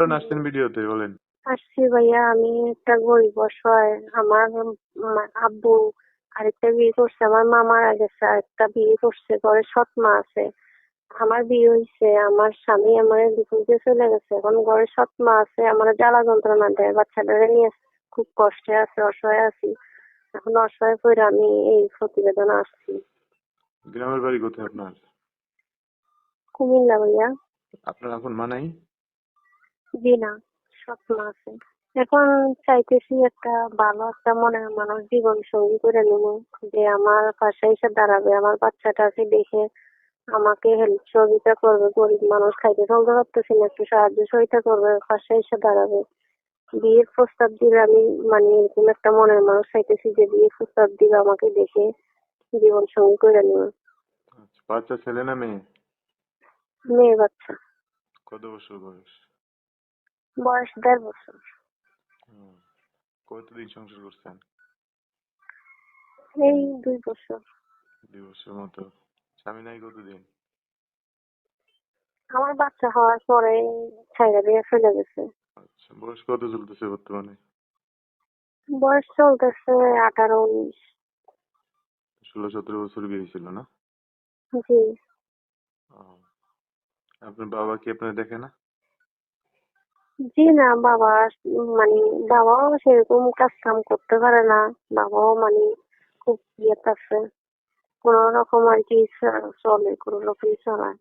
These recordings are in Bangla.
কারণ আসছেন ভিডিওতে বলেন। আসছি ভাইয়া আমি একটা গরিব অসহায়। আমার আব্বু আরেকটা বিয়ে করছে আমার মা মারা গেছে আরেকটা বিয়ে করছে ঘরে সৎ মা আছে। আমার বিয়ে হয়েছে আমার স্বামী আমার বিপদে চলে গেছে এখন ঘরে সৎ মা আছে আমার জ্বালা যন্ত্রণা দেয় বাচ্চাটারে নিয়ে খুব কষ্টে আছে অসহায় আছি। এখন অসহায় করে আমি এই প্রতিবেদন আসছি। গ্রামের বাড়ি কোথায় আপনার? কুমিল্লা ভাইয়া। আপনার এখন মানাই জি না মা আছে। এখন চাইতেছি একটা ভালো একটা মনের মানুষ জীবন সঙ্গী করে নেব যে আমার পাশে এসে দাঁড়াবে আমার বাচ্চাটাকে দেখে আমাকে হেল্প সহযোগিতা করবে গরিব মানুষ খাইতে চলতে পারতেছি না একটু সাহায্য সহযোগিতা করবে পাশে এসে দাঁড়াবে। বিয়ের প্রস্তাব দিলে আমি মানে এরকম একটা মনের মানুষ চাইতেছি যে বিয়ের প্রস্তাব দিলে আমাকে দেখে জীবন সঙ্গী করে নেবে। আচ্ছা, বাচ্চা ছেলে না মেয়ে? মেয়ে বাচ্চা। কত বছর বয়স? বয়স দেড় বছর কতদিন সংসার করছেন এই দুই বছর দুই বছর মতো স্বামী নাই কতদিন আমার বাচ্চা হওয়ার পরে ছাইরা দিয়ে চলে গেছে আচ্ছা বয়স কত চলতেছে বর্তমানে বয়স চলতেছে আঠারো উনিশ ষোলো সতেরো বছর বিয়ে ছিল না জি ও। আপনার বাবা কি আপনার দেখে না জি না বাবা মানে বাবাও সেরকম কাজ কাম করতে পারে না। বাবাও মানে খুব ইয়েতে আছে। কোন রকম আর কি চলে কোন রকম চলায়।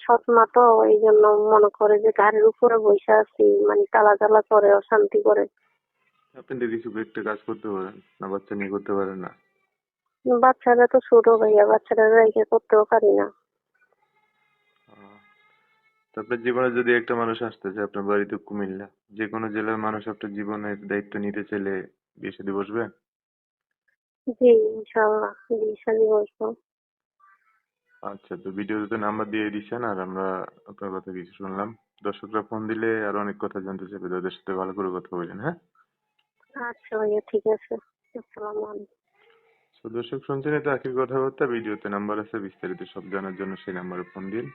সৎ মা তো এই জন্য মনে করে যে গাড়ির উপরে বসে আছি মানে তালা তালা করে অশান্তি করে। আপনি তো কিছু একটা কাজ করতে পারেন না বাচ্চা নিয়ে করতে পারেন না? বাচ্চারা তো ছোট ভাইয়া বাচ্চারা রেখে করতেও পারি না। তো আপনার জীবনে যদি একটা মানুষ আসতে চায় আপনার বাড়িতে কুমিল্লা যে কোনো জেলার মানুষ আপনার জীবনের দায়িত্ব নিতে চাইলে বিয়ে শাদী বসবেন জি ইনশাল্লাহ বিয়ে শাদী বসবো। আচ্ছা তো ভিডিওতে তো নাম্বার দিয়ে দিচ্ছেন আর আমরা আপনার কথা কিছু শুনলাম। দর্শকরা ফোন দিলে আরও অনেক কথা জানতে চাইবে তো ওদের সাথে ভালো করে কথা বলেন হ্যাঁ? আচ্ছা ভাইয়া ঠিক আছে। আসসালামু আলাইকুম। তো দর্শক শুনছেন এটা আখির কথাবার্তা। ভিডিওতে নাম্বার আছে বিস্তারিত সব জানার জন্য সেই নাম্বারে ফোন দিন।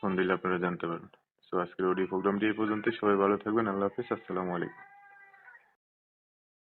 ফোন দিলে আপনারা জানতে পারবেন। তো আজকের অডিও প্রোগ্রামটি এই পর্যন্তই। সবাই ভালো থাকবেন। আল্লাহ হাফিজ। আসসালামু আলাইকুম।